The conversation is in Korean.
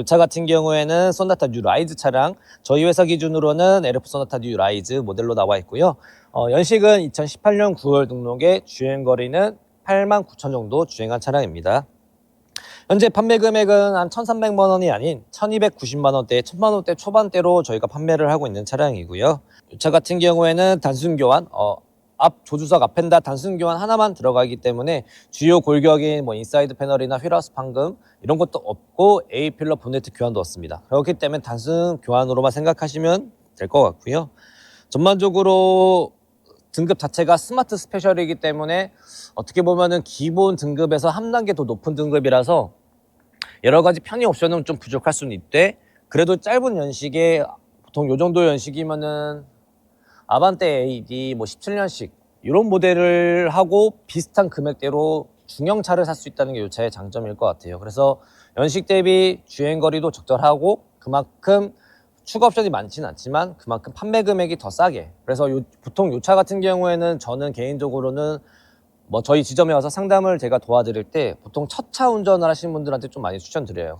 이 차 같은 경우에는 소나타 뉴 라이즈 차량 저희 회사 기준으로는 LF 소나타 뉴 라이즈 모델로 나와 있고요. 어, 연식은 2018년 9월 등록에 주행 거리는 8만 9천 정도 주행한 차량입니다. 현재 판매 금액은 한 1,300만 원이 아닌 1,290만 원대, 1,000만 원대 초반대로 저희가 판매를 하고 있는 차량이고요. 이 차 같은 경우에는 단순 교환, 어, 앞 조주석 앞엔다 단순 교환 하나만 들어가기 때문에 주요 골격인 뭐 인사이드 패널이나 휠하우스 판금 이런 것도 없고 A 필러 보네트 교환도 없습니다. 그렇기 때문에 단순 교환으로만 생각하시면 될 것 같고요. 전반적으로 등급 자체가 스마트 스페셜이기 때문에 어떻게 보면은 기본 등급에서 한 단계 더 높은 등급이라서 여러 가지 편의 옵션은 좀 부족할 수는 있대. 그래도 짧은 연식에 보통 요 정도 연식이면은 아반떼 AD 뭐 17년식 이런 모델을 하고 비슷한 금액대로 중형차를 살 수 있다는 게 이 차의 장점일 것 같아요. 그래서 연식 대비 주행 거리도 적절하고 그만큼 추가 옵션이 많지는 않지만 그만큼 판매 금액이 더 싸게. 그래서 요- 보통 이 차 같은 경우에는 저는 개인적으로는 뭐 저희 지점에 와서 상담을 제가 도와드릴 때 보통 첫 차 운전을 하시는 분들한테 좀 많이 추천드려요.